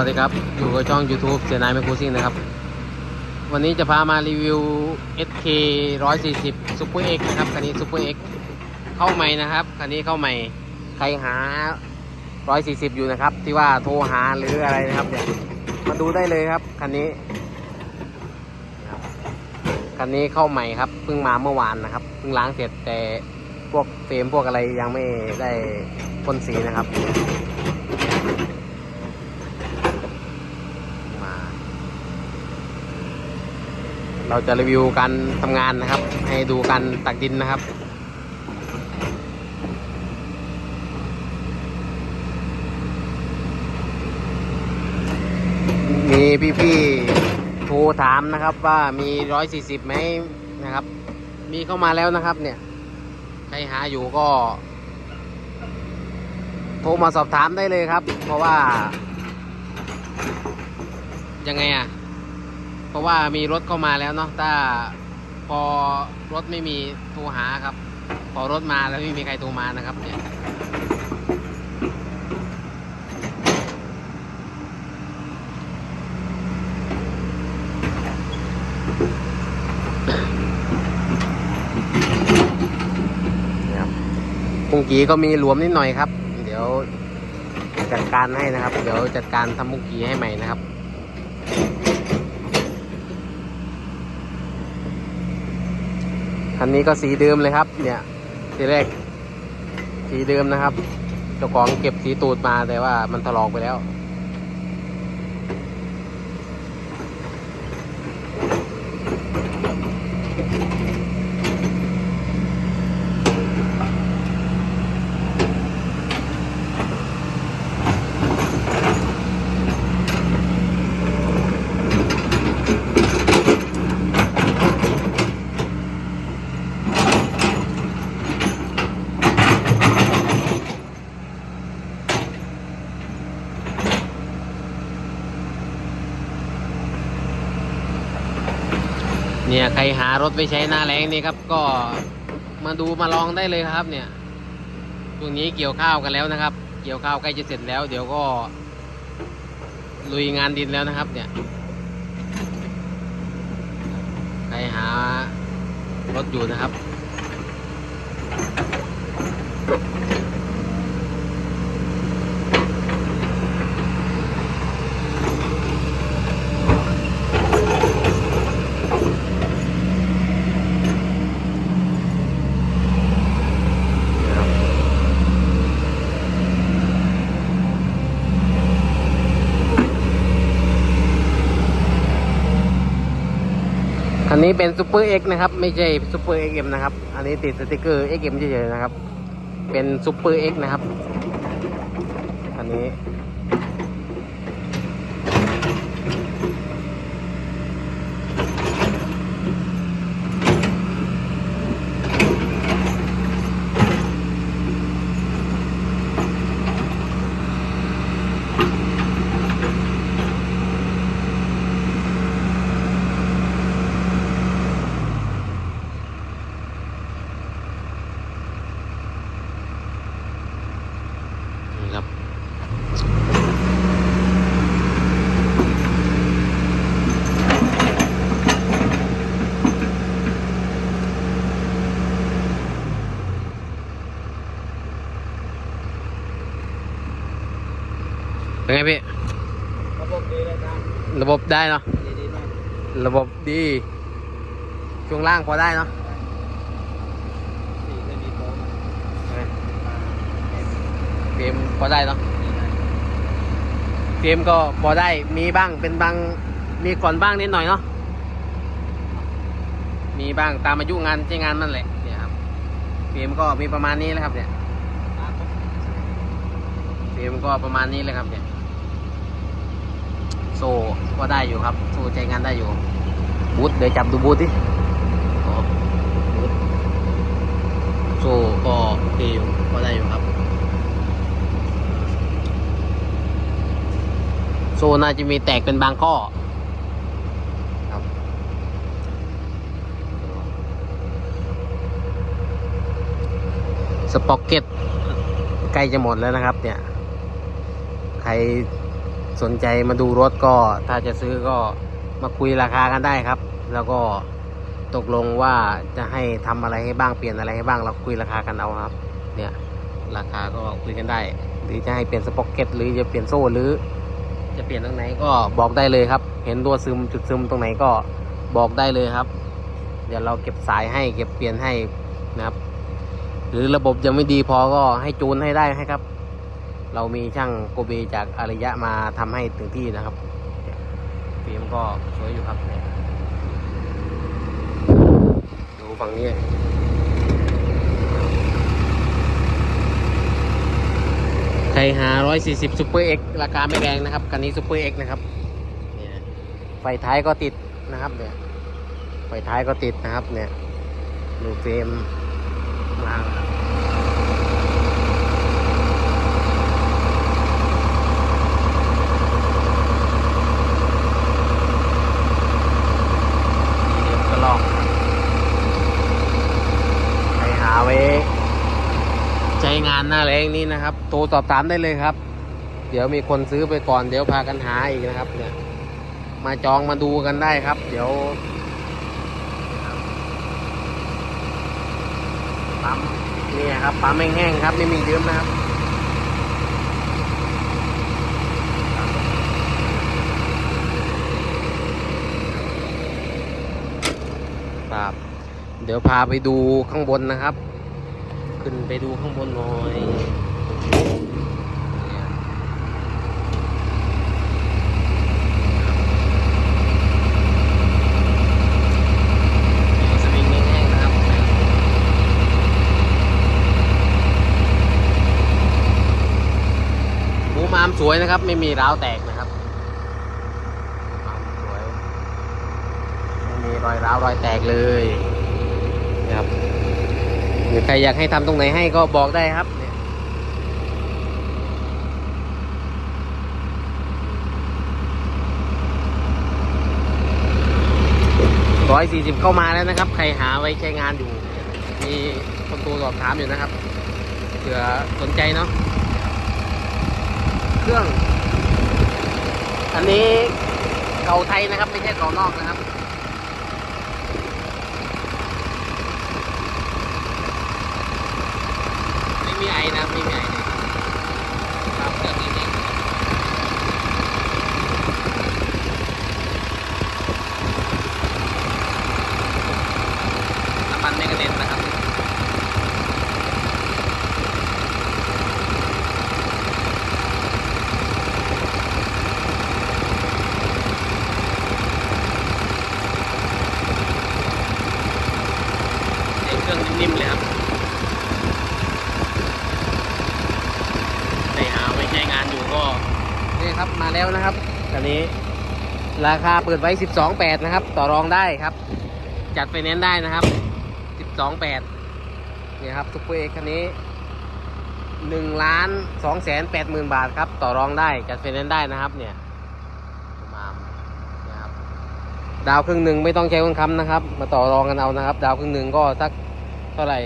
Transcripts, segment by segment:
วัสดีครับ อยู่กับช่อง YouTube เสียนายแมคคูซิ่งนะครับ วันนี้จะพามารีวิว SK 140 Super X นะครับคันนี้ Super X เข้าใหม่นะครับคันนี้เข้าใหม่ใครหา 140 อยู่นะครับ ที่ว่าโทรหาหรืออะไรนะครับเนี่ยมาดูได้เลยครับคันนี้คันนี้เข้าใหม่ครับเพิ่งมาเมื่อวานนะครับเพิ่งล้างเสร็จแต่พวกเฟรมพวกอะไรยังไม่ได้พ่นสีนะครับ มา เราจะรีวิวการทำงานนะครับ ให้ดูการตักดินนะครับมีพี่ๆโทรถามนะครับว่ามีร้อยสี่สิบไหมนะครับ มีเข้ามาแล้วนะครับ เนี่ย ใครหาอยู่ก็ โทรมาสอบถามได้เลยครับ เพราะว่า ยังไงอะ เพราะว่ามีรถเข้ามาแล้วเนาะถ้าพอรถไม่มีโทรหาครับ พอรถมาแล้วไม่มีใครโทรมานะครับเนี่ยนะครับปุงกีก็มีหลวมนิดหน่อยครับ เดี๋ยวจัดการให้นะครับ เดี๋ยวจัดการทำปุงกีให้ใหม่นะครับ คันนี้ก็สีเดิมเลยครับ เนี่ยสีแรกสีเดิมนะครับเจ้าของเก็บสีตูดมาแต่ว่ามันถลอกไปแล้ว ใครหารถไปใช้หน้าแรงนี่ครับ ก็มาดูมาลองได้เลยครับ เนี่ยช่วงนี้เกี่ยวข้าวกันแล้วนะครับ เกี่ยวข้าวใกล้จะเสร็จแล้ว เดี๋ยวก็ ลุยงานดินแล้วนะครับ เนี่ยใครหารถอยู่นะครับ คั นนี้เป็นซูเปอร์เอ็กนะครับ ไม่ใช่ซูเปอร์เอ็กเอ็มนะครับ อันนี้ติดสติกเกอร์เอ็กเอ็มเฉยๆนะครับ เป็นซูเปอร์เอ็กนะครับ อันนี้ ไงพี่ ระบบดีเลยครับระบบได้เนาะ ดีดีมากระบบดี ช่วงล่างพอได้เนาะสี่เคยมีโค้งเฟรมพอได้เนาะเฟรมก็พอได้ มีบ้าง เป็นบาง มีก่อนบ้างนิดหน่อยเนาะ มีบ้างตามอายุงานใช้งานนั่นแหละ เนี่ยครับเฟรมก็มีประมาณนี้แหละครับเนี่ยเฟรมก็ประมาณนี้เลยครับเนี่ย โซ่ก็ได้อยู่ครับ โซ่ใช้งานได้อยู่บูทเดี๋ยวจับดูบูทดิอ๋อบูทโซ่ก็โอเคอยู่ก็ได้อยู่ครับ โซ่น่าจะมีแตกเป็นบางข้อครับสป็อกเก็ตใกล้จะหมดแล้วนะครับเนี่ยใคร สนใจมาดูรถก็ถ้าจะซื้อก็มาคุยราคากันได้ครับ แล้วก็ตกลงว่าจะให้ทำอะไรให้บ้างเปลี่ยนอะไรให้บ้างเราคุยราคากันเอาครับ เนี่ยราคาก็คุยกันได้ หรือจะให้เปลี่ยนสป็อกเก็ตหรือจะเปลี่ยนโซ่หรือ จะเปลี่ยนตรงไหนก็บอกได้เลยครับ เห็นตัวซึมจุดซึมตรงไหนก็บอกได้เลยครับ เดี๋ยวเราเก็บสายให้เก็บเปลี่ยนให้นะครับ หรือระบบยังไม่ดีพอก็ให้จูนให้ได้ให้ครับ เรามีช่างโกเบจากอารยะมาทำให้ถึงที่นะครับฟิล์มก็สวยอยู่ครับดูฝั่งนี้ใครหา140 Super X ราคาไม่แรงนะครับ คันนี้ Super X นะครับไฟท้ายก็ติดนะครับเนี่ยไฟท้ายก็ติดนะครับเนี่ยดูเฟรมล่างสีเหลืองก็ลอกใครหาไว้ ใช้งาน หน้าแรงนี้นะครับ โทรสอบถามได้เลยครับ เดี๋ยวมีคนซื้อไปก่อน เดี๋ยวพากันหาอีกนะครับ เนี่ย มาจองมาดูกันได้ครับ เดี๋ยวปั๊มนี่ครับปั๊มแห้งๆครับ ไม่มียืมนะครับครับเดี๋ยวพาไปดูข้างบนนะครับ ขึ้นไปดูข้างบนหน่อยเนี่ยมีสวิงแห้งนะครับหมูมามสวยนะครับ ไม่มีร้าวแตกนะครับมามสวย ไม่มีรอยร้าวรอยแตกเลยนะครับ หรือใครอยากให้ทำตรงไหนให้ก็บอกได้ครับเนี่ยร้อยสี่สิบเข้ามาแล้วนะครับ ใครหาไว้ใช้งานอยู่ มีคนโทรสอบถามอยู่นะครับเผื่อสนใจเนาะเครื่อง อันนี้เก่าไทยนะครับ ไม่ใช่เก่านอกนะครับ ไม่มีไอนะไม่มีไอเลยครับเครื่องนี้เองน้ำมันไม่กระเด็นนะครับเสียงเครื่องนิ่มๆเลยครับ ไปหาไว้ใช้งานอยู่ก็นี่ครับมา แล้วนะครับคันนี้ ราคาเปิดไว้ 12.8 นะครับ ต่อรองได้ครับ จัดไฟแนนซ์ได้นะครับ 12.8นี่ครับซุปเปอร์เอ็กคันนี้1ล้าน2แสน8หมื่นบาทครับ ต่อรองได้ จัดไฟแนนซ์ได้นะครับ เนี่ยมาเนี่ยครับ ดาวครึ่งหนึ่งไม่ต้องใช้คนค้ำนะครับ มาต่อรองกันเอานะครับ ดาวครึ่งหนึ่งก็สักเท่าไหร่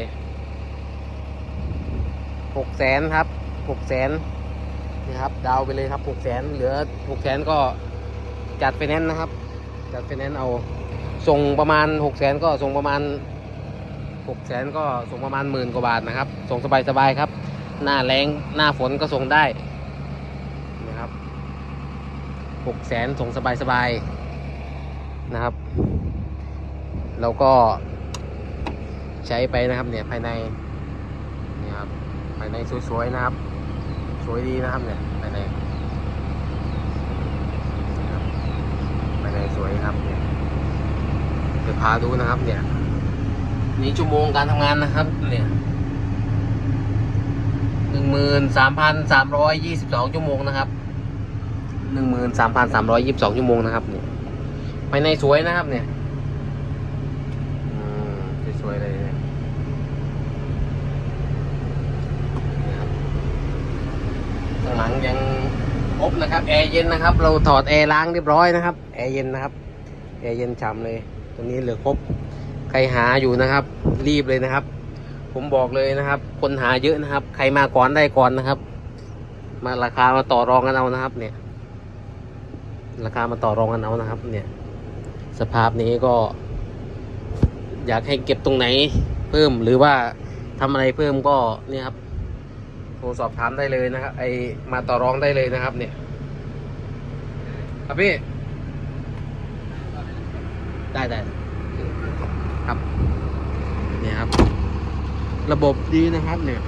6แสนครับหกแสน นี่ครับ ดาวไปเลยครับหกแสนเหลือหกแสนก็จัดไฟแนนซ์นะครับ จัดไฟแนนซ์เอาส่งประมาณหกแสนก็ส่งประมาณหกแสนก็ส่งประมาณหมื่นกว่าบาทนะครับ ส่งสบายๆครับ หน้าแรงหน้าฝนก็ส่งได้นะครับหกแสนส่งสบายๆนะครับ แล้วก็ใช้ไปนะครับเนี่ยภายในนี่ครับภายในสวยๆนะครับ วยดีนะครับเนี่ยภายในภายในสวยครับเนี่ยเดี๋ยวพาดูนะครับ เนี่ยนี่ชั่วโมงการทำงานนะครับ เนี่ยหนึ่งหมื่นสามพันสามร้อยยี่สิบสองชั่วโมงนะครับหนึ่งหมื่นสามพันสามร้อยยี่สิบสองชั่วโมงนะครับ เนี่ยภายในสวยนะครับ เนี่ยอืมสวยเลยเนี่ย ข้างหลังยังครบนะครับแอร์เย็นนะครับ เราถอดแอร์ล้างเรียบร้อยนะครับแอร์เย็นนะครับแอร์เย็นฉ่ำเลยตรงนี้เหลือครบใครหาอยู่นะครับ รีบเลยนะครับ ผมบอกเลยนะครับ คนหาเยอะนะครับ ใครมาก่อนได้ก่อนนะครับ มาราคามาต่อรองกันเอานะครับ เนี่ย ราคามาต่อรองกันเอานะครับ เนี่ย สภาพนี้ก็ อยากให้เก็บตรงไหน เพิ่มหรือว่าทำอะไรเพิ่มก็เนี่ยครับ ทรสอบถามได้เลยนะครับไอมาต่อรองได้เลยนะครับ เนี่ยครับพี่ ได้ได้ครับเนี่ยครับ ระบบดีนะครับ เนี่ย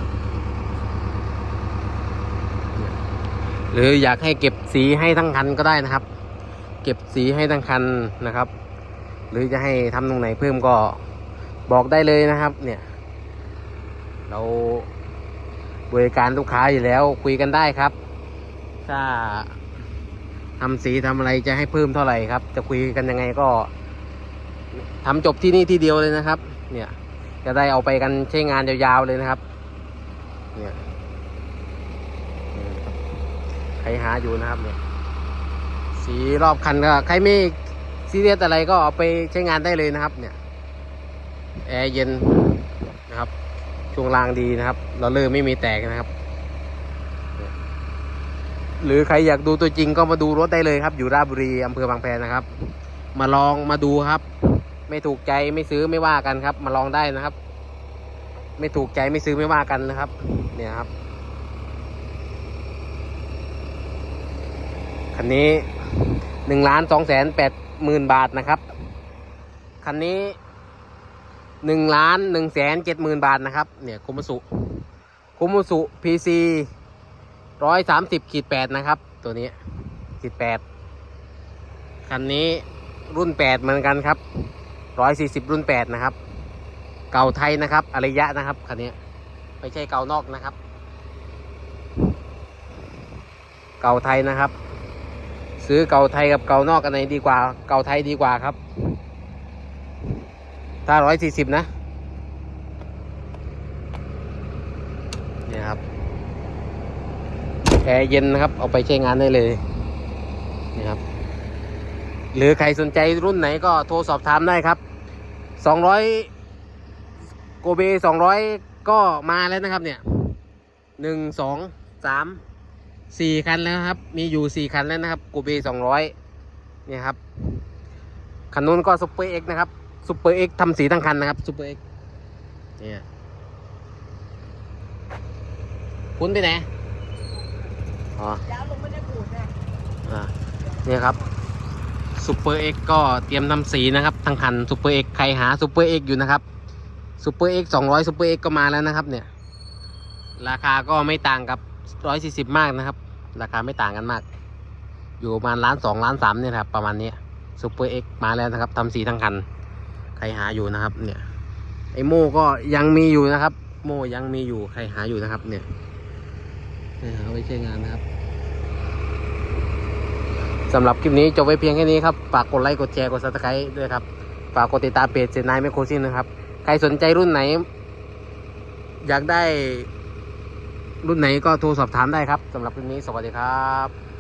หรืออยากให้เก็บสีให้ทั้งคันก็ได้นะครับ เก็บสีให้ทั้งคันนะครับ หรือจะให้ทำตรงไหนเพิ่มก็บอกได้เลยนะครับ เนี่ย เรา บริการลูกค้าอยู่แล้วคุยกันได้ครับ ถ้าทำสีทำอะไรจะให้เพิ่มเท่าไหร่ครับ จะคุยกันยังไงก็ทำจบที่นี่ที่เดียวเลยนะครับ เนี่ย จะได้เอาไปกันใช้งานยาวๆเลยนะครับ เนี่ยใครหาอยู่นะครับเนี่ยสีรอบคันก็ใครไม่ซีเรียสอะไรก็เอาไปใช้งานได้เลยนะครับ เนี่ย แอร์เย็น ช่วงล่างดีนะครับเราเลอร์ไม่มีแตกนะครับ หรือใครอยากดูตัวจริงก็มาดูรถได้เลยครับ อยู่ราชบุรีอำเภอบางแพนะครับ มาลองมาดูครับ ไม่ถูกใจไม่ซื้อไม่ว่ากันครับ มาลองได้นะครับ ไม่ถูกใจไม่ซื้อไม่ว่ากันนะครับ เนี่ยครับคันนี้หนึ่งล้านสองแสนแปดหมื่นบาทนะครับ คันนี้ หนึ่งล้านหนึ่งแสนเจ็ดหมื่นบาทนะครับ เนี่ยคุมสุคุมสุพีซีร้อยสามสิบขีดแปดนะครับ ตัวนี้ขีดแปดคันนี้รุ่นแปดเหมือนกันครับร้อยสี่สิบรุ่นแปดนะครับ เก่าไทยนะครับอารยะนะครับคันนี้ไม่ใช่เก่านอกนะครับ เก่าไทยนะครับ ซื้อเก่าไทยกับเก่านอกอันไหนดีกว่า เก่าไทยดีกว่าครับ ถ้าร้อยสี่สิบนะ เนี่ยครับ แอร์เย็นนะครับ เอาไปใช้งานได้เลย นี่ครับ หรือใครสนใจรุ่นไหนก็โทรสอบถามได้ครับ สองร้อยโกเบสองร้อยก็มาแล้วนะครับเนี่ย หนึ่งสองสามสี่คันแล้วครับ มีอยู่สี่คันแล้วนะครับกูเบสองร้อยเนี่ยครับ คันนู้นก็ซุปเปอร์เอ็กนะครับ ซุปเปอร์เอ็กทำสีทั้งคันนะครับซุปเปอร์เอ็กเนี่ยคุณไปไหน อ๋อย้าลงม่ได้ขูดนะอ่าเนี่ยครับซุปเปอร์เอ็กก็เตรียมทำสีนะครับทั้งคันซุปเปอร์เอ็กใครหาซุปเปอร์เอ็กอยู่นะครับซุปเปอร์เอ็กสองร้อยซุปเปอร์เอ็กก็มาแล้วนะครับ เนี่ย ราคาก็ไม่ต่างกับร้อยสี่สิบมากนะครับ ราคาไม่ต่างกันมาก อยู่ประมาณล้านสองล้านสามเนี่ยนะครับประมาณนี้ซูเปอร์เอ็กมาแล้วนะครับทำสีทั้งคัน หาอยู่นะครับ เนี่ย ไอโม่ก็ยังมีอยู่นะครับ โม่ยังมีอยู่ใครหาอยู่นะครับเนี่ยเนี่ยเอาไว้ใช้งานนะครับสำหรับคลิปนี้จบไว้เพียงแค่นี้ครับฝากกดไลค์กดแชร์กดซับสไครต์ด้วยครับฝากกดติดตามเพจเจนนายแมคโครซินนะครับ ใครสนใจรุ่นไหน อยากได้รุ่นไหนก็โทรสอบถามได้ครับสำหรับคลิปนี้สวัสดีครับ